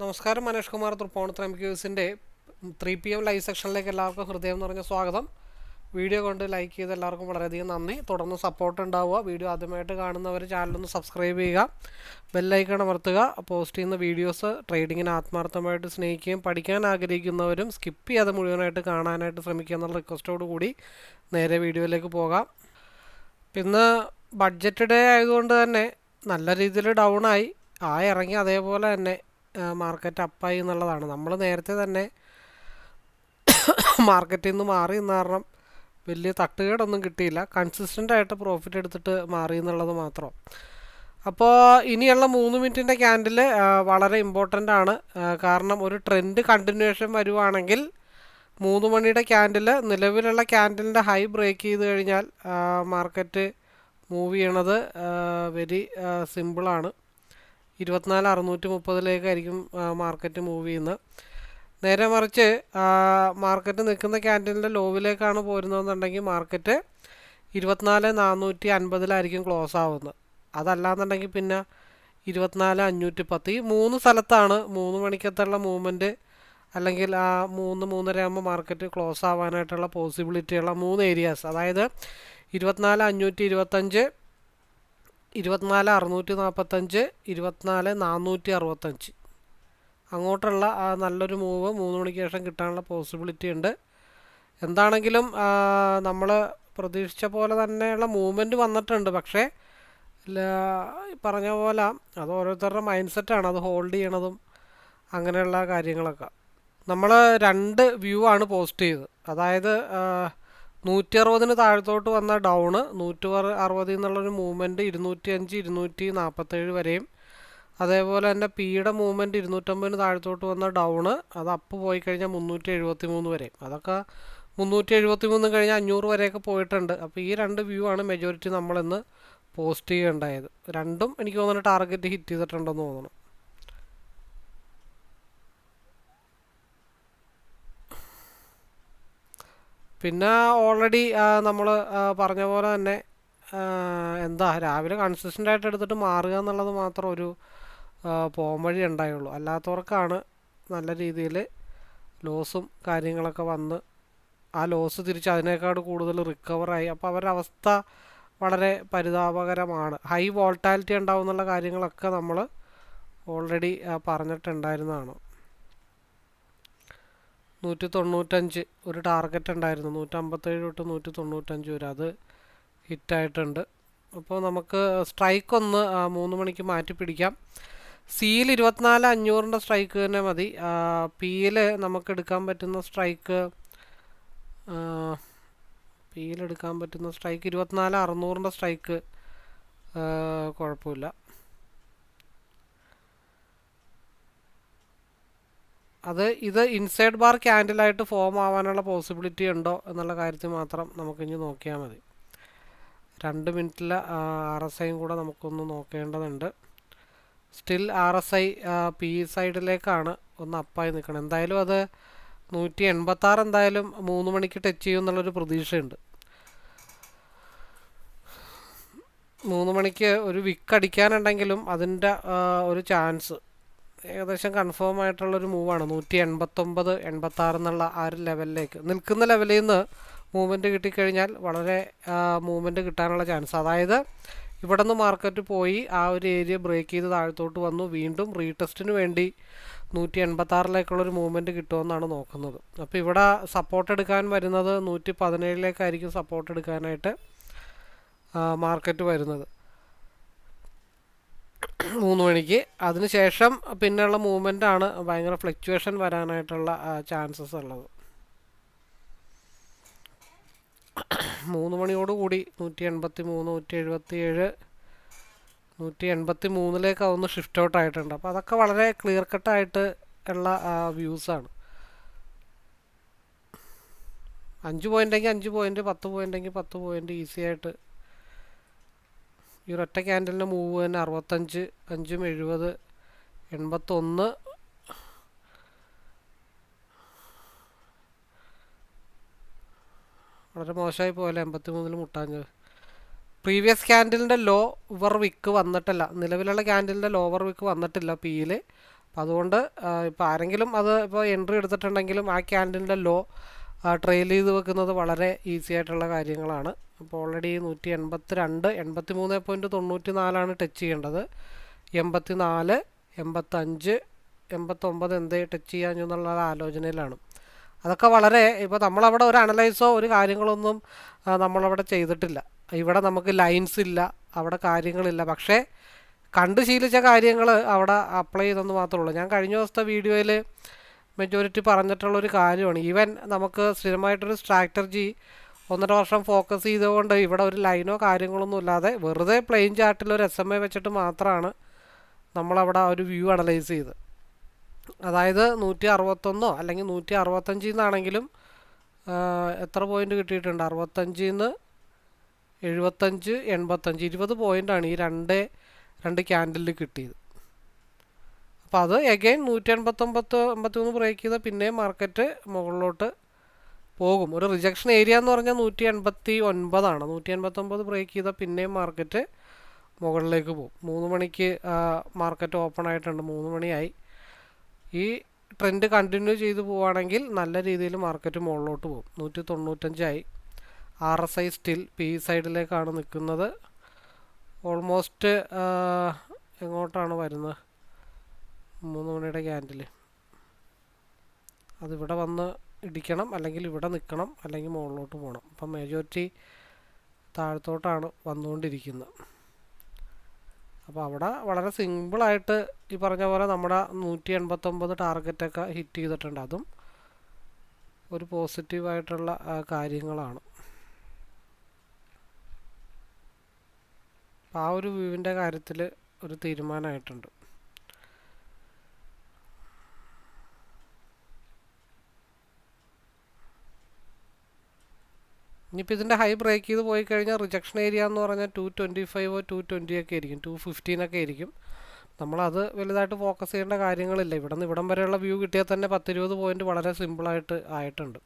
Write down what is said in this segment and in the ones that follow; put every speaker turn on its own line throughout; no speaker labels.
നമസ്കാരം മനേഷ് കുമാർ തൃപ്പോണത്ത് എം ക്യൂസിന്റെ three P M live സെക്ഷനിലേക്ക് എല്ലാവർക്കും ഹൃദയം നിറഞ്ഞ സ്വാഗതം. വീഡിയോ കൊണ്ട് ലൈക്ക് ചെയ്ത് എല്ലാവർക്കും വളരെയധികം നന്ദി. തുടർന്ന് സപ്പോർട്ട് ഉണ്ടാവുക. വീഡിയോ ആദ്യമായിട്ട് കാണുന്നവർ ചാനലൊന്ന് സബ്സ്ക്രൈബ് ചെയ്യുക. ബെല്ലൈക്കൺ അമർത്തുക. പോസ്റ്റ് ചെയ്യുന്ന വീഡിയോസ് ട്രേഡിങ്ങിന് ആത്മാർത്ഥമായിട്ട് സ്നേഹിക്കുകയും പഠിക്കാൻ ആഗ്രഹിക്കുന്നവരും സ്കിപ്പ് ചെയ്യാതെ മുഴുവനായിട്ട് കാണാനായിട്ട് ശ്രമിക്കുക എന്നുള്ള റിക്വസ്റ്റോട് കൂടി നേരെ വീഡിയോയിലേക്ക് പോകാം. പിന്നെ ബഡ്ജറ്റ് ഡേ ആയതുകൊണ്ട് തന്നെ നല്ല രീതിയിൽ ഡൗൺ ആയി. ആ ഇറങ്ങി അതേപോലെ തന്നെ മാർക്കറ്റ് അപ്പായി എന്നുള്ളതാണ്. നമ്മൾ നേരത്തെ തന്നെ മാർക്കറ്റിൽ നിന്ന് മാറി എന്ന് കാരണം വലിയ തട്ടുകേടൊന്നും കിട്ടിയില്ല. കൺസിസ്റ്റന്റ് ആയിട്ട് പ്രോഫിറ്റ് എടുത്തിട്ട് മാറി എന്നുള്ളത് മാത്രം. അപ്പോൾ ഇനിയുള്ള മൂന്ന് മിനിറ്റിന്റെ ക്യാൻഡിൽ വളരെ ഇമ്പോർട്ടന്റ് ആണ്. കാരണം ഒരു ട്രെൻഡ് കണ്ടിന്യൂഷൻ വരുവാണെങ്കിൽ മൂന്ന് മണിയുടെ ക്യാൻഡിൽ നിലവിലുള്ള ക്യാൻഡിലിന്റെ ഹൈ ബ്രേക്ക് ചെയ്ത് കഴിഞ്ഞാൽ മാർക്കറ്റ് മൂവ് ചെയ്യണത് വെരി സിമ്പിളാണ് ഇരുപത്തിനാല് അറുന്നൂറ്റി മുപ്പതിലേക്കായിരിക്കും മാർക്കറ്റ് മൂവ് ചെയ്യുന്നത്. നേരെ മറിച്ച് മാർക്കറ്റ് നിൽക്കുന്ന ക്യാൻഡിലിന്റെ ലോവിലേക്കാണ് പോരുന്നതെന്നുണ്ടെങ്കിൽ മാർക്കറ്റ് ഇരുപത്തിനാല് നാനൂറ്റി അൻപതിലായിരിക്കും ക്ലോസ് ആവുന്നത്. അതല്ലാന്നുണ്ടെങ്കിൽ പിന്നെ ഇരുപത്തിനാല് അഞ്ഞൂറ്റി പത്ത് ഈ മൂന്ന് സ്ഥലത്താണ് മൂന്ന് മണിക്കത്തുള്ള മൂവ്മെന്റ് അല്ലെങ്കിൽ ആ മൂന്ന് മൂന്നര ആകുമ്പോൾ മാർക്കറ്റ് ക്ലോസ് ആവാനായിട്ടുള്ള പോസിബിലിറ്റിയുള്ള മൂന്ന് ഏരിയാസ് അതായത് ഇരുപത്തിനാല് അഞ്ഞൂറ്റി ഇരുപത്തഞ്ച് ഇരുപത്തിനാല് അറുന്നൂറ്റി നാൽപ്പത്തഞ്ച് ഇരുപത്തിനാല് നാനൂറ്റി അറുപത്തഞ്ച്. അങ്ങോട്ടുള്ള ആ നല്ലൊരു മൂവ് മൂന്ന് മണിക്ക് ശേഷം കിട്ടാനുള്ള പോസിബിലിറ്റി ഉണ്ട്. എന്താണെങ്കിലും നമ്മൾ പ്രതീക്ഷിച്ച പോലെ തന്നെയുള്ള മൂവ്മെന്റ് വന്നിട്ടുണ്ട്. പക്ഷേ പറഞ്ഞ പോലെ അത് ഓരോരുത്തരുടെ മൈൻഡ് സെറ്റാണ് അത് ഹോൾഡ് ചെയ്യണതും അങ്ങനെയുള്ള കാര്യങ്ങളൊക്കെ. നമ്മൾ രണ്ട് വ്യൂ ആണ് പോസ്റ്റ് ചെയ്തത്. അതായത് നൂറ്റി അറുപതിന് താഴത്തോട്ട് വന്ന ഡൗണ് നൂറ്റി അറുപതിൽ നിന്നുള്ളൊരു മൂവ്മെന്റ് ഇരുന്നൂറ്റി അഞ്ച് ഇരുന്നൂറ്റി നാൽപ്പത്തേഴ് വരെയും. അതേപോലെ തന്നെ പിയുടെ മൂവ്മെന്റ് ഇരുന്നൂറ്റമ്പതിന് താഴത്തോട്ട് വന്ന ഡൗണ് അത് അപ്പ് പോയി കഴിഞ്ഞാൽ മുന്നൂറ്റി എഴുപത്തി മൂന്ന് വരെയും. അതൊക്കെ മുന്നൂറ്റി എഴുപത്തി മൂന്ന് കഴിഞ്ഞാൽ അഞ്ഞൂറ് വരെയൊക്കെ പോയിട്ടുണ്ട്. അപ്പോൾ ഈ രണ്ട് വ്യൂ ആണ് മെജോറിറ്റി നമ്മളിന്ന് പോസ്റ്റ് ചെയ്യുകയുണ്ടായത് രണ്ടും എനിക്ക് തോന്നുന്നു ടാർഗറ്റ് ഹിറ്റ് ചെയ്തിട്ടുണ്ടെന്ന് തോന്നുന്നു. പിന്നെ ഓൾറെഡി നമ്മൾ പറഞ്ഞ പോലെ തന്നെ എന്താ രാവിലെ കൺസിസ്റ്റന്റ് ആയിട്ട് എടുത്തിട്ട് മാറുക എന്നുള്ളത് മാത്രം ഒരു ആ, പോംവഴി ഉണ്ടായുള്ളൂ. അല്ലാത്തവർക്കാണ് നല്ല രീതിയിൽ ലോസും കാര്യങ്ങളൊക്കെ വന്ന് ആ ലോസ് തിരിച്ച് അതിനേക്കാൾ കൂടുതൽ റിക്കവറായി അപ്പോൾ അവരുടെ അവസ്ഥ വളരെ പരിതാപകരമാണ്. ഹൈ വോൾട്ടാലിറ്റി ഉണ്ടാവും എന്നുള്ള കാര്യങ്ങളൊക്കെ നമ്മൾ ഓൾറെഡി പറഞ്ഞിട്ടുണ്ടായിരുന്നതാണ്. നൂറ്റി തൊണ്ണൂറ്റഞ്ച് ഒരു ടാർഗറ്റ് ഉണ്ടായിരുന്നു. നൂറ്റമ്പത്തേഴ് തൊട്ട് നൂറ്റി തൊണ്ണൂറ്റഞ്ച് വരെ അത് ഹിറ്റായിട്ടുണ്ട്. അപ്പോൾ നമുക്ക് സ്ട്രൈക്ക് ഒന്ന് മൂന്ന് മണിക്ക് മാറ്റി പിടിക്കാം. സിയിൽ ഇരുപത്തിനാല് അഞ്ഞൂറിന്റെ സ്ട്രൈക്ക് തന്നെ മതി. പിയിൽ നമുക്ക് എടുക്കാൻ പറ്റുന്ന സ്ട്രൈക്ക് പിയിൽ എടുക്കാൻ പറ്റുന്ന സ്ട്രൈക്ക് ഇരുപത്തിനാല് അറുന്നൂറിന്റെ സ്ട്രൈക്ക് കുഴപ്പമില്ല. അത് ഇത് ഇൻസൈഡ് ബാർ ക്യാൻഡിലായിട്ട് ഫോം ആവാനുള്ള പോസിബിലിറ്റി ഉണ്ടോ എന്നുള്ള കാര്യത്തിൽ മാത്രം നമുക്കിനി നോക്കിയാൽ മതി. രണ്ട് മിനിറ്റിൽ ആർ എസ് ഐയും കൂടെ നമുക്കൊന്ന് നോക്കേണ്ടതുണ്ട്. Still R S I P സൈഡിലേക്കാണ് ഒന്ന് അപ്പായി നിൽക്കണം. എന്തായാലും അത് നൂറ്റി എൺപത്താറ് എന്തായാലും മൂന്ന് മണിക്ക് ടച്ച് ചെയ്യും എന്നുള്ളൊരു പ്രതീക്ഷയുണ്ട്. മൂന്ന് മണിക്ക് ഒരു വിക്ക് അടിക്കാനുണ്ടെങ്കിലും അതിന്റെ ഒരു ചാൻസ് ഏകദേശം കൺഫേം ആയിട്ടുള്ള ഒരു മൂവാണ് നൂറ്റി എൺപത്തൊമ്പത് എൺപത്താറ് എന്നുള്ള ആ ഒരു ലെവലിലേക്ക് നിൽക്കുന്ന ലെവലിൽ നിന്ന് മൂവ്മെന്റ് കിട്ടിക്കഴിഞ്ഞാൽ വളരെ മൂവ്മെന്റ് കിട്ടാനുള്ള ചാൻസ് അതായത് ഇവിടെ നിന്ന് മാർക്കറ്റ് പോയി ആ ഒരു ഏരിയ ബ്രേക്ക് ചെയ്ത് താഴത്തോട്ട് വന്നു. വീണ്ടും റീടെസ്റ്റിന് വേണ്ടി നൂറ്റി എൺപത്താറിലേക്കുള്ളൊരു മൂവ്മെന്റ് കിട്ടുമെന്നാണ് നോക്കുന്നത്. അപ്പോൾ ഇവിടെ സപ്പോർട്ട് എടുക്കാൻ വരുന്നത് നൂറ്റി പതിനേഴിലേക്കായിരിക്കും സപ്പോർട്ട് എടുക്കാനായിട്ട് മാർക്കറ്റ് വരുന്നത്. മൂന്ന് മണിക്ക്. അതിനുശേഷം പിന്നെയുള്ള മൂവ്മെന്റ് ആണ് ഭയങ്കര ഫ്ലക്ച്വേഷൻ വരാനായിട്ടുള്ള ചാൻസസ് ഉള്ളത്. മൂന്ന് മണിയോടുകൂടി നൂറ്റി എൺപത്തി മൂന്ന് നൂറ്റി എഴുപത്തി ഏഴ് നൂറ്റി എൺപത്തി മൂന്നിലേക്ക് അതൊന്ന് ഷിഫ്റ്റ് ഔട്ട് ആയിട്ടുണ്ട്. അപ്പോൾ അതൊക്കെ വളരെ ക്ലിയർ കട്ടായിട്ട് ഉള്ള വ്യൂസാണ് അഞ്ച് പോയിന്റെങ്കിൽ അഞ്ച് പോയിന്റ് പത്ത് പോയിന്റെങ്കിൽ പത്ത് പോയിന്റ് ഈസി ആയിട്ട് ഈ ഒരൊറ്റ ക്യാൻഡലിന്റെ മൂവ് തന്നെ അറുപത്തഞ്ച് അഞ്ചും എഴുപത് എൺപത്തൊന്ന്. വളരെ മോശമായി പോലെ എൺപത്തി മൂന്നിൽ മുട്ടാഞ്ഞത്. പ്രീവിയസ് ക്യാൻഡിലിന്റെ ലോ ഓവർ വിക്ക് വന്നിട്ടില്ല നിലവിലുള്ള ക്യാൻഡിലിന്റെ ലോവർ വിക്ക് വന്നിട്ടില്ല പിയിൽ അപ്പം അതുകൊണ്ട് ഇപ്പോൾ ആരെങ്കിലും അത് ഇപ്പോൾ എൻട്രി എടുത്തിട്ടുണ്ടെങ്കിലും ആ ക്യാൻഡിലിന്റെ ലോ ട്രെയിൽ ചെയ്ത് വെക്കുന്നത് വളരെ ഈസി ആയിട്ടുള്ള കാര്യങ്ങളാണ്. അപ്പോൾ ഓൾറെഡി നൂറ്റി എൺപത്തി രണ്ട് എൺപത്തി മൂന്ന് പോയിന്റ് തൊണ്ണൂറ്റി നാലാണ് ടച്ച് ചെയ്യേണ്ടത്. എൺപത്തി നാല് എൺപത്തഞ്ച് എൺപത്തൊമ്പത് എന്തേ ടച്ച് ചെയ്യാൻ എന്നുള്ള ആലോചനയിലാണ്. അതൊക്കെ വളരെ ഇപ്പോൾ നമ്മളവിടെ ഒരു അനലൈസോ ഒരു കാര്യങ്ങളൊന്നും നമ്മളവിടെ ചെയ്തിട്ടില്ല. ഇവിടെ നമുക്ക് ലൈൻസ് ഇല്ല അവിടെ കാര്യങ്ങളില്ല. പക്ഷേ കണ്ട് ശീലിച്ച കാര്യങ്ങൾ അവിടെ അപ്ലൈ ചെയ്തെന്ന് മാത്രമേ ഉള്ളൂ. ഞാൻ കഴിഞ്ഞ ദിവസത്തെ വീഡിയോയിൽ മെജോറിറ്റി പറഞ്ഞിട്ടുള്ള ഒരു കാര്യമാണ്. ഈവൻ നമുക്ക് സ്ഥിരമായിട്ടൊരു സ്ട്രാറ്റജി ഒന്നര വർഷം ഫോക്കസ് ചെയ്തുകൊണ്ട് ഇവിടെ ഒരു ലൈനോ കാര്യങ്ങളൊന്നും ഇല്ലാതെ വെറുതെ പ്ലെയിൻ ചാർട്ടിൽ ഒരു എസ് എം എ വെച്ചിട്ട് മാത്രമാണ് നമ്മളവിടെ ഒരു വ്യൂ അനലൈസ് ചെയ്ത് അതായത് നൂറ്റി അറുപത്തൊന്നോ അല്ലെങ്കിൽ നൂറ്റി അറുപത്തഞ്ചിൽ നിന്നാണെങ്കിലും എത്ര പോയിന്റ് കിട്ടിയിട്ടുണ്ട്? അറുപത്തഞ്ചിൽ നിന്ന് എഴുപത്തഞ്ച് എൺപത്തഞ്ച്. ഇരുപത് പോയിന്റാണ് ഈ രണ്ട് രണ്ട് ക്യാൻഡലിൽ കിട്ടിയത്. അപ്പോൾ അത് എഗെയിൻ നൂറ്റി എൺപത്തൊമ്പത്ത് എൺപത്തി മൂന്ന് ബ്രേക്ക് ചെയ്താൽ പിന്നെയും മാർക്കറ്റ് മുകളിലോട്ട് പോകും. ഒരു റിജക്ഷൻ ഏരിയ എന്ന് പറഞ്ഞാൽ നൂറ്റി എൺപത്തി ഒൻപതാണ് നൂറ്റി എൺപത്തൊമ്പത് ബ്രേക്ക് ചെയ്താൽ പിന്നെയും മാർക്കറ്റ് മുകളിലേക്ക് പോകും. മൂന്ന് മണിക്ക് മാർക്കറ്റ് ഓപ്പൺ ആയിട്ടുണ്ട്. മൂന്ന് മണിയായി. ഈ ട്രെൻഡ് കണ്ടിന്യൂ ചെയ്തു പോവുകയാണെങ്കിൽ നല്ല രീതിയിൽ മാർക്കറ്റ് മുകളിലോട്ട് പോകും. നൂറ്റി തൊണ്ണൂറ്റഞ്ചായി R S I still P സൈഡിലേക്കാണ് നിൽക്കുന്നത് ഓൾമോസ്റ്റ് എങ്ങോട്ടാണ് വരുന്നത്? മൂന്ന് മണിയുടെ ക്യാൻഡിൽ അതിവിടെ വന്ന് ഇടിക്കണം അല്ലെങ്കിൽ ഇവിടെ നിൽക്കണം അല്ലെങ്കിൽ മുകളിലോട്ട് പോകണം അപ്പം മെജോറിറ്റി താഴത്തോട്ടാണ് വന്നുകൊണ്ടിരിക്കുന്നത്. അപ്പോൾ അവിടെ വളരെ സിമ്പിളായിട്ട് ഈ പറഞ്ഞ പോലെ നമ്മുടെ നൂറ്റി എൺപത്തൊമ്പത് ടാർഗറ്റൊക്കെ ഹിറ്റ് ചെയ്തിട്ടുണ്ട്. അതും ഒരു പോസിറ്റീവായിട്ടുള്ള കാര്യങ്ങളാണ്. ആ ഒരു വ്യൂവിന്റെ കാര്യത്തിൽ ഒരു തീരുമാനമായിട്ടുണ്ട്. ഇനിയിപ്പോൾ ഇതിന്റെ ഹൈ ബ്രേക്ക് ചെയ്ത് പോയി കഴിഞ്ഞാൽ റിജക്ഷൻ ഏരിയ എന്ന് പറഞ്ഞാൽ ടു ട്വന്റി ഫൈവോ ടു ട്വന്റി ഒക്കെ ആയിരിക്കും. ടു ഫിഫ്റ്റീനൊക്കെ ആയിരിക്കും. നമ്മളത് വലുതായിട്ട് ഫോക്കസ് ചെയ്യേണ്ട കാര്യങ്ങളില്ല. ഇവിടെ നിന്ന് ഇവിടം വരെയുള്ള വ്യൂ കിട്ടിയാൽ തന്നെ പത്തിരുപത് പോയിന്റ് വളരെ സിമ്പിളായിട്ട് ആയിട്ടുണ്ട്.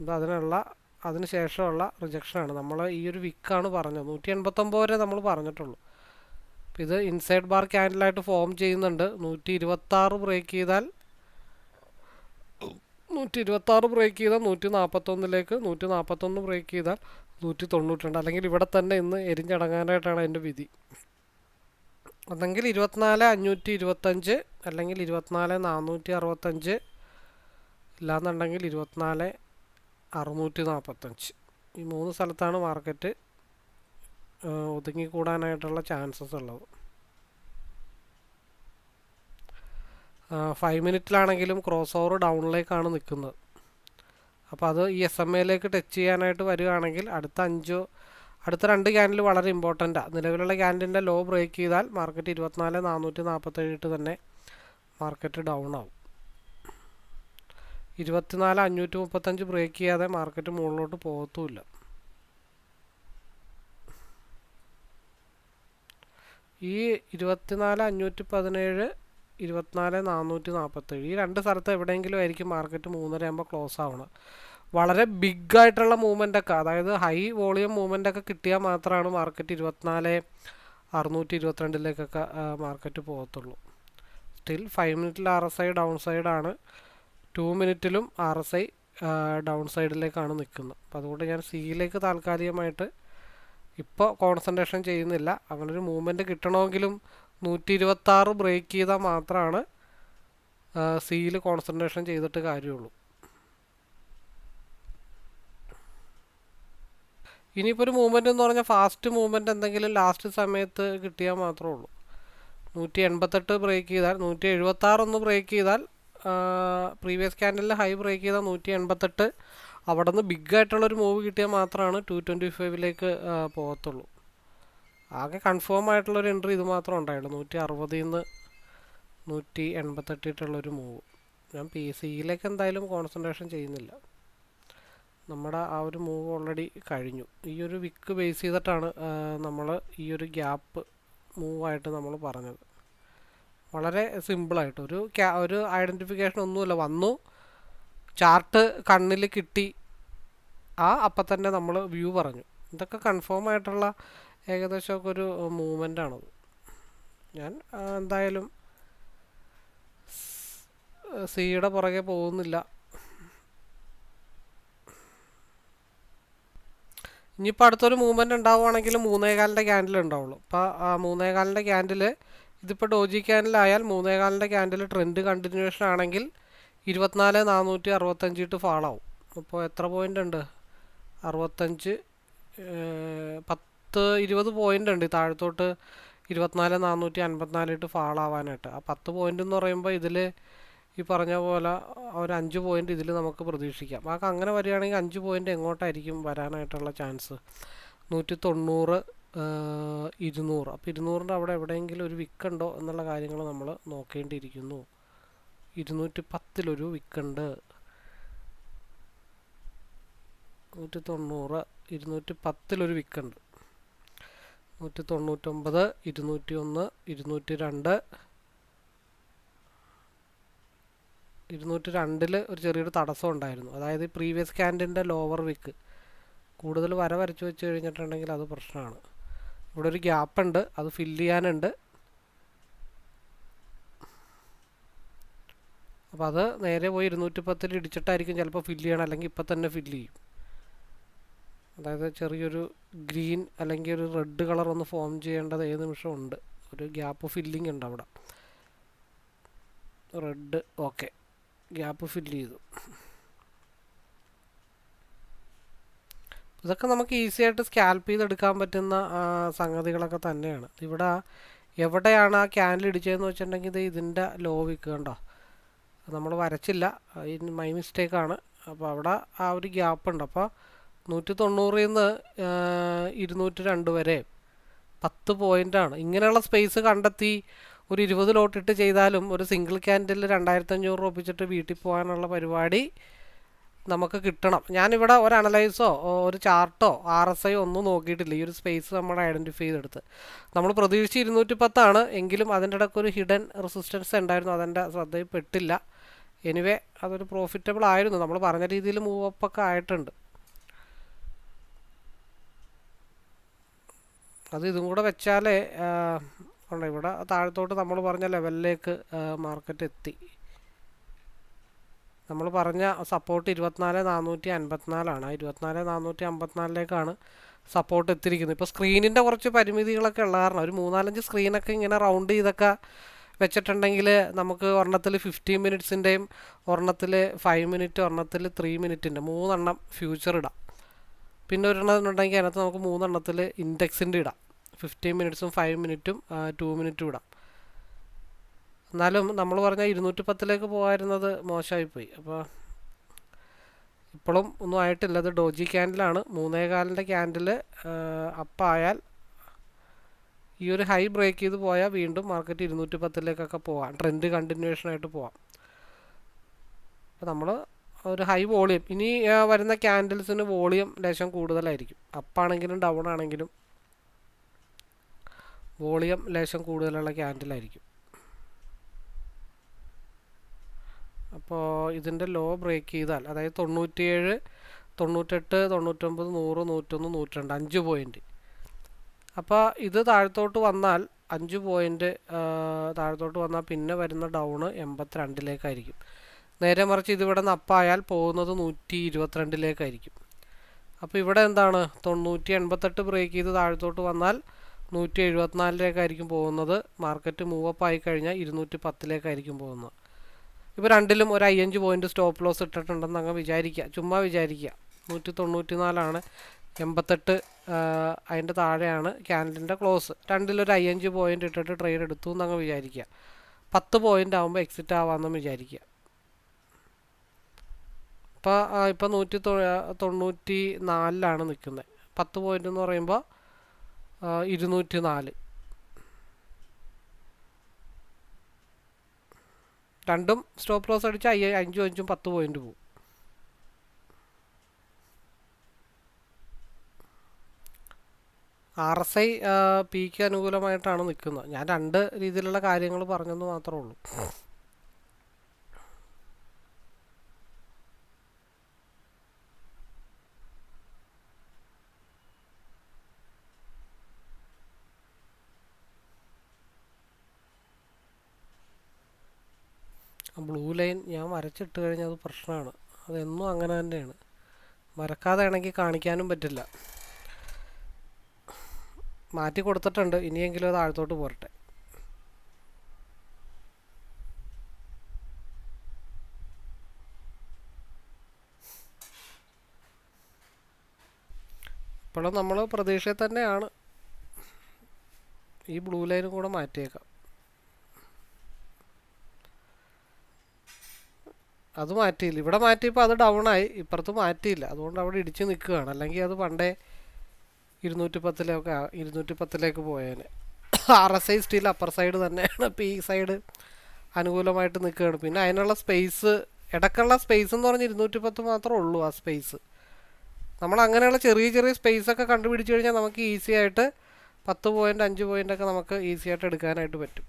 ഇത് അതിനുള്ള അതിന് ശേഷമുള്ള റിജക്ഷനാണ് നമ്മൾ ഈ ഒരു വിക്കാണ് പറഞ്ഞത്. നൂറ്റി എൺപത്തൊമ്പത് വരെ നമ്മൾ പറഞ്ഞിട്ടുള്ളൂ. ഇത് ഇൻസൈഡ് ബാർ ക്യാൻഡിലായിട്ട് ഫോം ചെയ്യുന്നുണ്ട്. നൂറ്റി ഇരുപത്താറ് ബ്രേക്ക് ചെയ്താൽ നൂറ്റി ഇരുപത്താറ് ബ്രേക്ക് ചെയ്താൽ നൂറ്റി നാൽപ്പത്തൊന്നിലേക്ക് നൂറ്റി നാൽപ്പത്തൊന്ന് ബ്രേക്ക് ചെയ്താൽ നൂറ്റി തൊണ്ണൂറ്റി രണ്ട് അല്ലെങ്കിൽ ഇവിടെ തന്നെ ഇന്ന് എരിഞ്ഞടങ്ങാനായിട്ടാണ് അതിന്റെ വിധി. അല്ലെങ്കിൽ ഇരുപത്തിനാല് അഞ്ഞൂറ്റി ഇരുപത്തഞ്ച് അല്ലെങ്കിൽ ഇരുപത്തിനാല് നാനൂറ്റി അറുപത്തഞ്ച് ഇല്ലാന്നുണ്ടെങ്കിൽ ഇരുപത്തിനാല് അറുന്നൂറ്റി നാൽപ്പത്തഞ്ച് ഈ മൂന്ന് സ്ഥലത്താണ് മാർക്കറ്റ് ഒതുങ്ങിക്കൂടാനായിട്ടുള്ള ചാൻസസ് ഉള്ളത്. ഫൈവ് മിനിറ്റിലാണെങ്കിലും ക്രോസ് ഓവർ ഡൗണിലേക്കാണ് നിൽക്കുന്നത് അപ്പോൾ അത് ഈ എസ് എം എയിലേക്ക് ടച്ച് ചെയ്യാനായിട്ട് വരികയാണെങ്കിൽ അടുത്ത അഞ്ചോ അടുത്ത രണ്ട് ക്യാൻഡിൽ വളരെ ഇമ്പോർട്ടന്റാണ് നിലവിലുള്ള ക്യാൻഡിന്റെ ലോ ബ്രേക്ക് ചെയ്താൽ മാർക്കറ്റ് ഇരുപത്തിനാല് നാനൂറ്റി നാൽപ്പത്തേഴ് ഇട്ട് തന്നെ മാർക്കറ്റ് ഡൗൺ ആവും. ഇരുപത്തിനാല് അഞ്ഞൂറ്റി മുപ്പത്തഞ്ച് ബ്രേക്ക് ചെയ്യാതെ മാർക്കറ്റ് മുകളിലോട്ട് പോകത്തുമില്ല. ഈ ഇരുപത്തിനാല് അഞ്ഞൂറ്റി പതിനേഴ് ഇരുപത്തിനാല് നാനൂറ്റി നാൽപ്പത്തേഴ് ഈ രണ്ട് സ്ഥലത്ത് എവിടെയെങ്കിലും ആയിരിക്കും മാർക്കറ്റ് മൂന്നര ആകുമ്പോൾ ക്ലോസ് ആവണം. വളരെ ബിഗ് ആയിട്ടുള്ള മൂവ്മെന്റ് ഒക്കെ അതായത് ഹൈ വോളിയം മൂവ്മെന്റ് ഒക്കെ കിട്ടിയാൽ മാത്രമാണ് മാർക്കറ്റ് ഇരുപത്തിനാല് അറുന്നൂറ്റി ഇരുപത്തിരണ്ടിലേക്കൊക്കെ മാർക്കറ്റ് പോകത്തുള്ളൂ. സ്റ്റിൽ ഫൈവ് മിനിറ്റിൽ ആർ എസ് ഐ ഡൗൺ സൈഡാണ് ടു മിനിറ്റിലും ആർ എസ് ഐ ഡൗൺ സൈഡിലേക്കാണ് നിൽക്കുന്നത്. അപ്പോൾ അതുകൊണ്ട് ഞാൻ സിയിലേക്ക് താൽക്കാലികമായിട്ട് ഇപ്പോൾ കോൺസെൻട്രേഷൻ ചെയ്യുന്നില്ല. അങ്ങനൊരു മൂവ്മെന്റ് കിട്ടണമെങ്കിലും നൂറ്റി ഇരുപത്താറ് ബ്രേക്ക് ചെയ്താൽ മാത്രമാണ് സിയിൽ കോൺസെൻട്രേഷൻ ചെയ്തിട്ട് കാര്യമുള്ളൂ. ഇനിയിപ്പോൾ ഒരു മൂവ്മെന്റ് എന്ന് പറഞ്ഞാൽ ഫാസ്റ്റ് മൂവ്മെന്റ് എന്തെങ്കിലും ലാസ്റ്റ് സമയത്ത് കിട്ടിയാൽ മാത്രമേ ഉള്ളൂ. നൂറ്റി എൺപത്തെട്ട് ബ്രേക്ക് ചെയ്താൽ നൂറ്റി എഴുപത്താറൊന്ന് ബ്രേക്ക് ചെയ്താൽ പ്രീവിയസ് ക്യാൻഡലിൽ ഹൈ ബ്രേക്ക് ചെയ്താൽ നൂറ്റി എൺപത്തെട്ട് അവിടെ നിന്ന് ബിഗ് ആയിട്ടുള്ളൊരു മൂവ് കിട്ടിയാൽ മാത്രമാണ് ടു ട്വന്റി ഫൈവിലേക്ക് പോകത്തുള്ളൂ. ആകെ കൺഫേം ആയിട്ടുള്ളൊരു എൻട്രി ഇത് മാത്രം ഉണ്ടായുള്ളൂ. നൂറ്റി അറുപതിൽ നിന്ന് നൂറ്റി എൺപത്തെട്ടിട്ടുള്ളൊരു മൂവ് ഞാൻ പി സിയിലേക്ക് എന്തായാലും കോൺസെൻട്രേഷൻ ചെയ്യുന്നില്ല. നമ്മുടെ ആ ഒരു മൂവ് ഓൾറെഡി കഴിഞ്ഞു. ഈ ഒരു വിക്ക് ബേസ് ചെയ്തിട്ടാണ് നമ്മൾ ഈ ഒരു ഗ്യാപ്പ് മൂവായിട്ട് നമ്മൾ പറഞ്ഞത്. വളരെ സിമ്പിളായിട്ട് ഒരു ക്യാ ഒരു ഐഡന്റിഫിക്കേഷൻ ഒന്നുമില്ല. വന്നു ചാർട്ട് കണ്ണിൽ കിട്ടി. ആ അപ്പം തന്നെ നമ്മൾ വ്യൂ പറഞ്ഞു. ഇതൊക്കെ കൺഫേം ആയിട്ടുള്ള ഏകദേശമൊക്കെ ഒരു മൂവ്മെന്റ് ആണത്. ഞാൻ എന്തായാലും സിയുടെ പുറകെ പോകുന്നില്ല. ഇനിയിപ്പോൾ അടുത്തൊരു മൂവ്മെന്റ് ഉണ്ടാവുകയാണെങ്കിൽ മൂന്നേകാലിന്റെ ക്യാൻഡിൽ ഉണ്ടാവുള്ളൂ. അപ്പോൾ ആ മൂന്നേകാലിന്റെ ക്യാൻഡിൽ ഇതിപ്പോൾ ഡോജി ക്യാൻഡിലായാൽ മൂന്നേകാലിന്റെ ക്യാൻഡിൽ ട്രെൻഡ് കണ്ടിന്യൂഷൻ ആണെങ്കിൽ ഇരുപത്തിനാല് നാനൂറ്റി അറുപത്തഞ്ച് ഇട്ട് ഫാളാവും. അപ്പോൾ എത്ര പോയിന്റ് ഉണ്ട്? അറുപത്തഞ്ച് ഏഹ്, പത്ത് ഇരുപത് പോയിന്റ് ഉണ്ട്. താഴത്തോട്ട് ഇരുപത്തിനാല് നാനൂറ്റി അൻപത്തിനാലിട്ട് ഫാളാവാനായിട്ട് ആ പത്ത് പോയിന്റ് എന്ന് പറയുമ്പോൾ ഇതിൽ ഈ പറഞ്ഞ പോലെ ഒരു അഞ്ച് പോയിന്റ് ഇതിൽ നമുക്ക് പ്രതീക്ഷിക്കാം. ആ അങ്ങനെ വരികയാണെങ്കിൽ അഞ്ച് പോയിന്റ് എങ്ങോട്ടായിരിക്കും വരാനായിട്ടുള്ള ചാൻസ് നൂറ്റി തൊണ്ണൂറ് ഇരുന്നൂറ്. അപ്പോൾ ഇരുന്നൂറിന്റെ അവിടെ എവിടെയെങ്കിലും ഒരു വിക്കുണ്ടോ എന്നുള്ള കാര്യങ്ങൾ നമ്മൾ നോക്കേണ്ടിയിരിക്കുന്നു. ഇരുന്നൂറ്റി പത്തിലൊരു വിക്കുണ്ട് നൂറ്റി തൊണ്ണൂറ് ഇരുന്നൂറ്റി പത്തിലൊരു വിക്കുണ്ട് നൂറ്റി തൊണ്ണൂറ്റൊമ്പത് ഇരുന്നൂറ്റി ഒന്ന് ഇരുന്നൂറ്റി രണ്ട് ഇരുന്നൂറ്റി രണ്ടിൽ ഒരു ചെറിയൊരു തടസ്സം ഉണ്ടായിരുന്നു. അതായത് പ്രീവിയസ് ക്യാൻഡിന്റെ ലോവർ വിക്ക് കൂടുതൽ വര വരച്ച് വെച്ച് കഴിഞ്ഞിട്ടുണ്ടെങ്കിൽ അത് പ്രശ്നമാണ്. ഇവിടെ ഒരു ഗ്യാപ്പ് ഉണ്ട്. അത് ഫില്ല് ചെയ്യാനുണ്ട്. അപ്പോൾ അത് നേരെ പോയി ഇരുന്നൂറ്റി പത്തിൽ ഇടിച്ചിട്ടായിരിക്കും ചിലപ്പോൾ ഫില്ല് ചെയ്യണം. അല്ലെങ്കിൽ ഇപ്പം തന്നെ ഫില്ല് ചെയ്യും. അതായത് ചെറിയൊരു ഗ്രീൻ അല്ലെങ്കിൽ ഒരു റെഡ് കളർ ഒന്ന് ഫോം ചെയ്യേണ്ടത് ഏത് നിമിഷമുണ്ട്? ഉണ്ട് ഒരു ഗ്യാപ്പ് ഫില്ലിംഗ് ഉണ്ട് അവിടെ. Red okay. ഗ്യാപ്പ് ഫില്ല് ചെയ്തു. ഇതൊക്കെ നമുക്ക് ഈസി ആയിട്ട് സ്കാൽപ്പ് ചെയ്തെടുക്കാൻ പറ്റുന്ന സംഗതികളൊക്കെ തന്നെയാണ്. ഇവിടെ എവിടെയാണ് ആ ക്യാനിൽ ഇടിച്ചതെന്ന് വെച്ചിട്ടുണ്ടെങ്കിൽ ഇത് ഇതിന്റെ ലോ വിക്ക് കണ്ടോ നമ്മൾ വരച്ചില്ല. മൈ മിസ്റ്റേക്കാണ് അപ്പോൾ അവിടെ ആ ഒരു ഗ്യാപ്പ് ഉണ്ട് അപ്പോൾ നൂറ്റി തൊണ്ണൂറിൽ നിന്ന് ഇരുന്നൂറ്റി രണ്ട് വരെ. പത്ത് പോയിന്റാണ് ഇങ്ങനെയുള്ള സ്പേസ് കണ്ടെത്തി ഒരു ഇരുപത് ലോട്ടിട്ട് ചെയ്താലും ഒരു സിംഗിൾ ക്യാൻഡിൽ രണ്ടായിരത്തി അഞ്ഞൂറ് രൂപ ഒപ്പിച്ചിട്ട് വീട്ടിൽ പോകാനുള്ള പരിപാടി നമുക്ക് കിട്ടണം. ഞാനിവിടെ ഒരു അനലൈസോ ഒരു ചാർട്ടോ ആർ എസ് ഐ ഒന്നും നോക്കിയിട്ടില്ല. ഈ ഒരു സ്പേസ് നമ്മൾ ഐഡന്റിഫൈ ചെയ്തെടുത്ത്. നമ്മൾ പ്രതീക്ഷിച്ച് ഇരുന്നൂറ്റി പത്താണ് എങ്കിലും അതിന്റെ ഇടയ്ക്ക് ഒരു ഹിഡൻ റെസിസ്റ്റൻസ് ഉണ്ടായിരുന്നു. അതെന്റെ ശ്രദ്ധയിൽപ്പെട്ടില്ല. എനിവേ അതൊരു പ്രോഫിറ്റബിൾ ആയിരുന്നു. നമ്മൾ പറഞ്ഞ രീതിയിൽ മൂവ് അപ്പ് ആയിട്ടുണ്ട്. അത് ഇതും കൂടെ വെച്ചാലേ ഉണ്ട് ഇവിടെ താഴത്തോട്ട് നമ്മൾ പറഞ്ഞ ലെവലിലേക്ക് മാർക്കറ്റ് എത്തി. നമ്മൾ പറഞ്ഞ സപ്പോർട്ട് ഇരുപത്തിനാല് നാനൂറ്റി അൻപത്തിനാലാണ്. ഇരുപത്തിനാല് നാനൂറ്റി അമ്പത്തിനാലിലേക്കാണ് സപ്പോർട്ട് എത്തിയിരിക്കുന്നത്. ഇപ്പോൾ സ്ക്രീനിന്റെ കുറച്ച് പരിമിതികളൊക്കെ ഉള്ള കാരണം ഒരു മൂന്നാലഞ്ച് സ്ക്രീനൊക്കെ ഇങ്ങനെ റൗണ്ട് ചെയ്തൊക്കെ വെച്ചിട്ടുണ്ടെങ്കിൽ നമുക്ക് ഒരെണ്ണത്തിൽ ഫിഫ്റ്റീൻ മിനിറ്റ്സിന്റെയും ഒരെണ്ണത്തിൽ ഫൈവ് മിനിറ്റ് ഒരെണ്ണത്തിൽ ത്രീ മിനിറ്റിന്റെ മൂന്നെണ്ണം ഫ്യൂച്ചർ ഇടാം. പിന്നെ ഒരെണ്ണം ഉണ്ടെങ്കിൽ അതിനകത്ത് നമുക്ക് മൂന്നെണ്ണത്തിൽ ഇൻഡെക്സിന്റെ ഇടാം. ഫിഫ്റ്റീൻ മിനിറ്റ്സും ഫൈവ് മിനിറ്റും ടു മിനിറ്റും ഇടാം. എന്നാലും നമ്മൾ പറഞ്ഞാൽ ഇരുന്നൂറ്റി പത്തിലേക്ക് പോകാതിരുന്നത് മോശമായിപ്പോയി. അപ്പോൾ ഇപ്പോഴും ഒന്നും ആയിട്ടില്ല. അത് ഡോജി ക്യാൻഡിലാണ് മൂന്നേ കാലിന്റെ ക്യാൻഡിൽ അപ്പായാൽ ഈ ഒരു ഹൈ ബ്രേക്ക് ചെയ്ത് പോയാൽ വീണ്ടും മാർക്കറ്റ് ഇരുന്നൂറ്റി പത്തിലേക്കൊക്കെ പോവാം. ട്രെൻഡ് കണ്ടിന്യൂഷൻ ആയിട്ട് പോവാം. അപ്പോൾ നമ്മൾ ഒരു ഹൈ വോളിയം ഇനി വരുന്ന ക്യാൻഡിൽസിന് വോളിയം ലേശം കൂടുതലായിരിക്കും. അപ്പാണെങ്കിലും ഡൗൺ ആണെങ്കിലും വോളിയം ലേശം കൂടുതലുള്ള ക്യാൻഡിലായിരിക്കും അപ്പോൾ ഇതിന്റെ ലോ ബ്രേക്ക് ചെയ്താൽ അതായത് തൊണ്ണൂറ്റിയേഴ് തൊണ്ണൂറ്റെട്ട് തൊണ്ണൂറ്റൊമ്പത് നൂറ് നൂറ്റൊന്ന് നൂറ്റിരണ്ട് അഞ്ച് പോയിന്റ് അപ്പോൾ ഇത് താഴത്തോട്ട് വന്നാൽ അഞ്ച് പോയിന്റ് താഴത്തോട്ട് വന്നാൽ പിന്നെ വരുന്ന ഡൗണ് എൺപത്തിരണ്ടിലേക്കായിരിക്കും. നേരെ മറിച്ച് ഇതിവിടെ നിന്ന് അപ്പായാൽ പോകുന്നത് നൂറ്റി ഇരുപത്തിരണ്ടിലേക്കായിരിക്കും അപ്പോൾ ഇവിടെ എന്താണ്? തൊണ്ണൂറ്റി എൺപത്തെട്ട് ബ്രേക്ക് ചെയ്ത് താഴത്തോട്ട് വന്നാൽ നൂറ്റി എഴുപത്തിനാലിലേക്കായിരിക്കും പോകുന്നത്. മാർക്കറ്റ് മൂവ് അപ്പ് ആയി കഴിഞ്ഞാൽ ഇരുന്നൂറ്റി പത്തിലേക്കായിരിക്കും പോകുന്നത്. ഇപ്പോൾ രണ്ടിലും ഒരു അയ്യഞ്ച് പോയിന്റ് സ്റ്റോപ്പ് ലോസ് ഇട്ടിട്ടുണ്ടെന്ന് അങ്ങ് വിചാരിക്കുക. ചുമ്മാ വിചാരിക്കുക. നൂറ്റി തൊണ്ണൂറ്റി നാലാണ് എൺപത്തെട്ട് അതിന്റെ താഴെയാണ് ക്യാൻഡലിന്റെ ക്ലോസ് രണ്ടിലൊരു അയ്യഞ്ച് പോയിന്റ് ഇട്ടിട്ട് ട്രേഡ് എടുത്തു എന്നങ്ങ് വിചാരിക്കുക. പത്ത് പോയിന്റ് ആകുമ്പോൾ എക്സിറ്റ് ആവാമെന്ന് വിചാരിക്കുക. ഇപ്പോൾ ഇപ്പോൾ നൂറ്റി തൊണ്ണൂറ്റി നാലിലാണ് നിൽക്കുന്നത് പത്ത് പോയിന്റ് എന്ന് പറയുമ്പോൾ ഇരുന്നൂറ്റി നാല്. രണ്ടും സ്റ്റോപ്പ് ലോസ് അടിച്ച് അയ്യ അഞ്ചും അഞ്ചും പത്ത് പോയിന്റ് പോവും. ആർ എസ് ഐ പിക്ക് അനുകൂലമായിട്ടാണ് നിൽക്കുന്നത് ഞാൻ രണ്ട് രീതിയിലുള്ള കാര്യങ്ങൾ പറഞ്ഞെന്ന് മാത്രമേ ഉള്ളൂ ബ്ലൂ ലൈൻ ഞാൻ വരച്ചിട്ട് കഴിഞ്ഞാൽ അത് പ്രശ്നമാണ് അതെന്നും അങ്ങനെ തന്നെയാണ്. വരക്കാതെ ആണെങ്കിൽ കാണിക്കാനും പറ്റില്ല. മാറ്റി കൊടുത്തിട്ടുണ്ട്. ഇനിയെങ്കിലും അത് ആഴത്തോട്ട് പോരട്ടെ. ഇപ്പോഴും നമ്മൾ പ്രതീക്ഷയിൽ തന്നെയാണ്. ഈ ബ്ലൂ ലൈനും കൂടെ മാറ്റിയേക്കാം. അത് മാറ്റിയില്ല. ഇവിടെ മാറ്റിയപ്പോൾ അത് ഡൗൺ ആയി. ഇപ്പുറത്ത് മാറ്റിയില്ല. അതുകൊണ്ട് അവിടെ ഇടിച്ച് നിൽക്കുകയാണ്. അല്ലെങ്കിൽ അത് പണ്ടേ ഇരുന്നൂറ്റി പത്തിലൊക്കെ ഇരുന്നൂറ്റി പത്തിലേക്ക് പോയേനെ. R S I still upper side തന്നെയാണ്. ഇപ്പോൾ ഈ സൈഡ് അനുകൂലമായിട്ട് നിൽക്കുകയാണ്. പിന്നെ അതിനുള്ള സ്പേസ് ഇടക്കുള്ള സ്പേസ് എന്ന് പറഞ്ഞാൽ ഇരുന്നൂറ്റി പത്ത് മാത്രമേ ഉള്ളൂ ആ സ്പേസ് നമ്മൾ അങ്ങനെയുള്ള ചെറിയ ചെറിയ സ്പേസ് ഒക്കെ കണ്ടുപിടിച്ച് കഴിഞ്ഞാൽ നമുക്ക് ഈസി ആയിട്ട് പത്ത് പോയിന്റ് അഞ്ച് പോയിന്റ് ഒക്കെ നമുക്ക് ഈസി ആയിട്ട് എടുക്കാനായിട്ട് പറ്റും.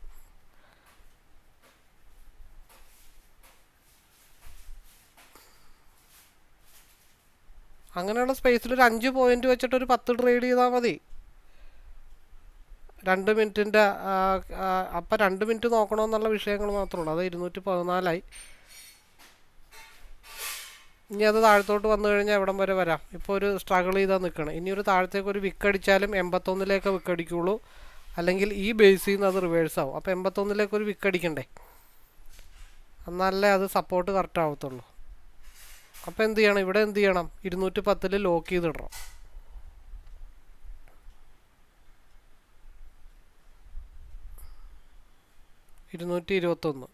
അങ്ങനെയുള്ള സ്പേസിൽ ഒരു അഞ്ച് പോയിന്റ് വെച്ചിട്ട് ഒരു പത്ത് ട്രേഡ് ചെയ്താൽ മതി. രണ്ട് മിനിറ്റിന്റെ അപ്പം രണ്ട് മിനിറ്റ് നോക്കണമെന്നുള്ള വിഷയങ്ങൾ മാത്രമേ ഉള്ളൂ. അത് ഇരുന്നൂറ്റി പതിനാലായി. ഇനി അത് താഴത്തോട്ട് വന്നു കഴിഞ്ഞാൽ എവിടം വരെ വരാം. ഇപ്പോൾ ഒരു സ്ട്രഗിൾ ചെയ്താൽ നിൽക്കണം ഇനി ഒരു താഴത്തേക്ക് ഒരു വിക്ക് അടിച്ചാലും എൺപത്തൊന്നിലേക്ക് വിക്ക് അടിക്കുള്ളൂ. അല്ലെങ്കിൽ ഈ ബേസിൽ നിന്ന് അത് റിവേഴ്സ് ആവും. അപ്പോൾ എൺപത്തൊന്നിലേക്ക് ഒരു വിക്ക് അടിക്കണ്ടേ? എന്നാലേ അത് സപ്പോർട്ട് കറക്റ്റ് ആവത്തുള്ളൂ. അപ്പോൾ എന്ത് ചെയ്യണം? ഇവിടെ എന്ത് ചെയ്യണം? ഇരുന്നൂറ്റി പത്തിൽ ലോക്ക് ചെയ്തിടണം. ഇരുന്നൂറ്റി ഇരുപത്തൊന്ന്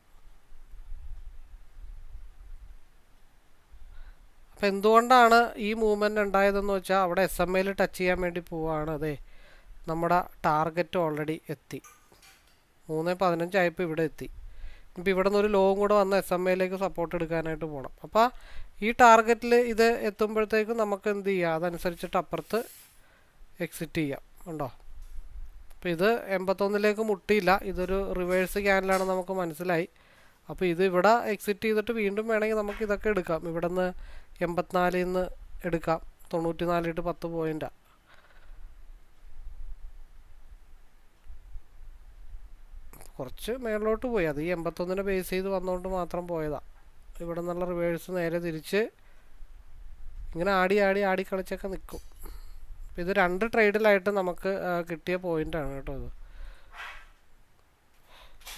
അപ്പം എന്തുകൊണ്ടാണ് ഈ മൂവ്മെന്റ് ഉണ്ടായതെന്ന് വെച്ചാൽ അവിടെ എസ് എം എയിൽ ടച്ച് ചെയ്യാൻ വേണ്ടി പോവുകയാണ് അതെ നമ്മുടെ ടാർഗറ്റ് ഓൾറെഡി എത്തി. മൂന്ന് പതിനഞ്ചായപ്പോൾ ഇവിടെ എത്തി. ഇപ്പോൾ ഇവിടെ നിന്ന് ഒരു ലോവും കൂടെ വന്ന് എസ് എം എയിലേക്ക് സപ്പോർട്ട് എടുക്കാനായിട്ട് പോകണം അപ്പോൾ ഈ ടാർഗറ്റിൽ ഇത് എത്തുമ്പോഴത്തേക്കും നമുക്ക് എന്ത് ചെയ്യാം? അതനുസരിച്ചിട്ട് അപ്പുറത്ത് എക്സിറ്റ് ചെയ്യാം. ഉണ്ടോ അപ്പോൾ ഇത് എൺപത്തൊന്നിലേക്ക് മുട്ടിയില്ല. ഇതൊരു റിവേഴ്സ് ക്യാനലാണ് നമുക്ക് മനസ്സിലായി. അപ്പോൾ ഇത് ഇവിടെ എക്സിറ്റ് ചെയ്തിട്ട് വീണ്ടും വേണമെങ്കിൽ നമുക്ക് ഇതൊക്കെ എടുക്കാം. ഇവിടെ നിന്ന് എൺപത്തിനാലിൽ നിന്ന് എടുക്കാം. തൊണ്ണൂറ്റി നാലിട്ട് പത്ത് പോയിന്റാണ് കുറച്ച് മേളിലോട്ട് പോയി. അത് ഈ എൺപത്തൊന്നിനെ ബേസ് ചെയ്ത് വന്നുകൊണ്ട് മാത്രം പോയതാണ് ഇവിടെ നിന്നുള്ള റിവേഴ്സ് നേരെ തിരിച്ച് ഇങ്ങനെ ആടി ആടി ആടി കളിച്ചൊക്കെ നിൽക്കും ഇത് രണ്ട് ട്രേഡിലായിട്ട് നമുക്ക് കിട്ടിയ പോയിന്റാണ് കേട്ടോ ഇത്.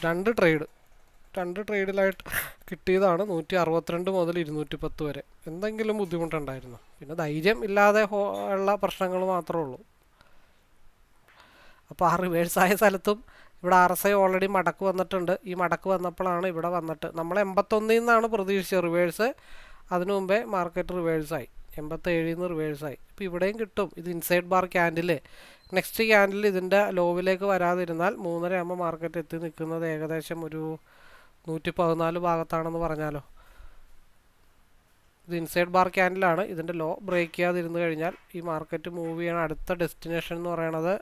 രണ്ട് ട്രേഡ് രണ്ട് ട്രേഡിലായിട്ട് കിട്ടിയതാണ് നൂറ്റി അറുപത്തിരണ്ട് മുതൽ ഇരുന്നൂറ്റി പത്ത് വരെ. എന്തെങ്കിലും ബുദ്ധിമുട്ടുണ്ടായിരുന്നു. പിന്നെ ധൈര്യം ഇല്ലാതെ ഉള്ള പ്രശ്നങ്ങൾ മാത്രമേ ഉള്ളൂ. അപ്പോൾ ആ റിവേഴ്സായ സ്ഥലത്തും ഇവിടെ ആർ എസ് ഐ ഓൾറെഡി മടക്ക് വന്നിട്ടുണ്ട്. ഈ മടക്ക് വന്നപ്പോഴാണ് ഇവിടെ വന്നിട്ട്. നമ്മൾ എൺപത്തൊന്നിൽ നിന്നാണ് പ്രതീക്ഷിച്ചത് റിവേഴ്സ് അതിനു മുമ്പേ മാർക്കറ്റ് റിവേഴ്സായി എൺപത്തേഴിൽ നിന്ന് റിവേഴ്സായി ഇപ്പോൾ ഇവിടെയും കിട്ടും. ഇത് inside bar candle next candle ഇതിന്റെ ലോവിലേക്ക് വരാതിരുന്നാൽ മൂന്നര ആകുമ്പോൾ മാർക്കറ്റ് എത്തി നിൽക്കുന്നത് ഏകദേശം ഒരു നൂറ്റി പതിനാല് ഭാഗത്താണെന്ന് പറഞ്ഞാലോ. ഇത് ഇൻസൈഡ് ബാർ ക്യാൻഡിലാണ് ഇതിന്റെ ലോ ബ്രേക്ക് ചെയ്യാതിരുന്നു കഴിഞ്ഞാൽ ഈ മാർക്കറ്റ് മൂവ് ചെയ്യണ. അടുത്ത ഡെസ്റ്റിനേഷൻ എന്ന് പറയണത്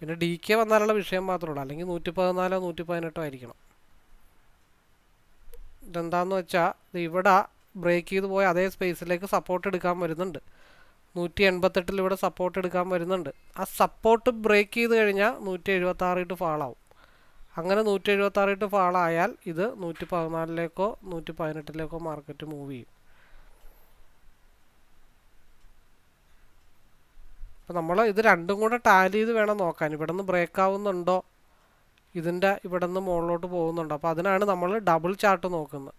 പിന്നെ ഡി കെ വന്നാലുള്ള വിഷയം മാത്രമേ ഉള്ളൂ. അല്ലെങ്കിൽ നൂറ്റി പതിനാലോ നൂറ്റി പതിനെട്ടോ ആയിരിക്കണം. ഇതെന്താന്ന് വെച്ചാൽ ഇവിടെ ബ്രേക്ക് ചെയ്ത് പോയ അതേ സ്പേസിലേക്ക് സപ്പോർട്ട് എടുക്കാൻ വരുന്നുണ്ട്. നൂറ്റി എൺപത്തെട്ടിൽ ഇവിടെ സപ്പോർട്ട് എടുക്കാൻ വരുന്നുണ്ട്. ആ സപ്പോർട്ട് ബ്രേക്ക് ചെയ്ത് കഴിഞ്ഞാൽ നൂറ്റി എഴുപത്തി ആറ് ഇട്ട് ഫാളാവും. അങ്ങനെ നൂറ്റി എഴുപത്തി ആറ് ഇട്ട് ഫാളായാൽ ഇത് നൂറ്റി പതിനാലിലേക്കോ നൂറ്റി പതിനെട്ടിലേക്കോ മാർക്കറ്റ് മൂവ് ചെയ്യും. അപ്പോൾ നമ്മൾ ഇത് രണ്ടും കൂടെ ടാലി ചെയ്ത് വേണം നോക്കാൻ. ഇവിടെ നിന്ന് ബ്രേക്ക് ആവുന്നുണ്ടോ? ഇതിന്റെ ഇവിടെ നിന്ന് മുകളിലോട്ട് പോകുന്നുണ്ടോ? അപ്പോൾ അതിനാണ് നമ്മൾ ഡബിൾ ചാർട്ട് നോക്കുന്നത്.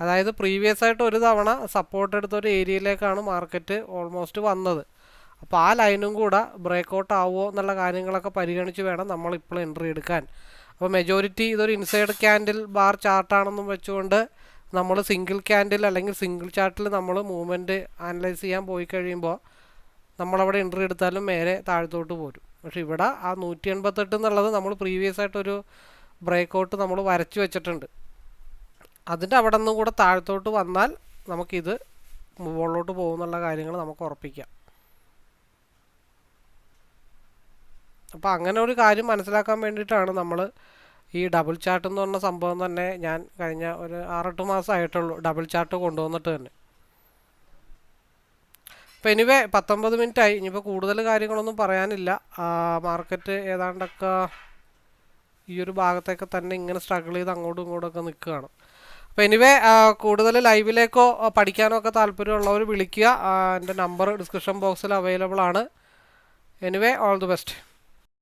അതായത് പ്രീവിയസ് ആയിട്ട് ഒരു തവണ സപ്പോർട്ട് എടുത്ത ഒരു ഏരിയയിലേക്കാണ് മാർക്കറ്റ് ഓൾമോസ്റ്റ് വന്നത്. അപ്പോൾ ആ ലൈനും കൂടെ ബ്രേക്ക് ഔട്ട് ആവുമോ എന്നുള്ള കാര്യങ്ങളൊക്കെ പരിഗണിച്ച് വേണം നമ്മൾ ഇപ്പോൾ എൻട്രി എടുക്കാൻ. അപ്പോൾ മെജോറിറ്റി ഇതൊരു ഇൻസൈഡ് ക്യാൻഡിൽ ബാർ ചാർട്ടാണെന്നും വെച്ചുകൊണ്ട് നമ്മൾ സിംഗിൾ ക്യാൻഡിൽ അല്ലെങ്കിൽ സിംഗിൾ ചാർട്ടിൽ നമ്മൾ മൂവ്മെന്റ് അനലൈസ് ചെയ്യാൻ പോയി കഴിയുമ്പോൾ നമ്മളവിടെ എൻട്രി എടുത്താലും നേരെ താഴത്തോട്ട് പോരും. പക്ഷേ ഇവിടെ ആ നൂറ്റി എൺപത്തെട്ട് എന്നുള്ളത് നമ്മൾ പ്രീവിയസ് ആയിട്ടൊരു ബ്രേക്ക് ഔട്ട് നമ്മൾ വരച്ചു വെച്ചിട്ടുണ്ട്. അതിന്റെ അവിടെ നിന്നും കൂടെ താഴത്തോട്ട് വന്നാൽ നമുക്കിത് മുകളിലോട്ട് പോകുന്നുള്ള കാര്യങ്ങൾ നമുക്ക് ഉറപ്പിക്കാം. അപ്പോൾ അങ്ങനെ ഒരു കാര്യം മനസ്സിലാക്കാൻ വേണ്ടിയിട്ടാണ് നമ്മൾ ഈ ഡബിൾ ചാർട്ട് എന്ന് പറഞ്ഞ സംഭവം തന്നെ ഞാൻ കഴിഞ്ഞ ഒരു ആറെട്ട് മാസമായിട്ടുള്ളൂ ഡബിൾ ചാർട്ട് കൊണ്ടുവന്നിട്ട് തന്നെ. അപ്പോൾ എനിവേ പത്തൊമ്പത് മിനിറ്റ് ആയി ഇനിയിപ്പോൾ കൂടുതൽ കാര്യങ്ങളൊന്നും പറയാനില്ല. മാർക്കറ്റ് ഏതാണ്ടൊക്കെ ഈ ഒരു ഭാഗത്തൊക്കെ തന്നെ ഇങ്ങനെ സ്ട്രഗിൾ ചെയ്ത് അങ്ങോട്ടും ഇങ്ങോട്ടൊക്കെ നിൽക്കുകയാണ്. അപ്പോൾ എനിവേ കൂടുതൽ ലൈവിലേക്കോ പഠിക്കാനോ ഒക്കെ താല്പര്യമുള്ളവർ വിളിക്കുക. എന്റെ നമ്പർ ഡിസ്ക്രിപ്ഷൻ ബോക്സിൽ അവൈലബിൾ ആണ്. Anyway all the best.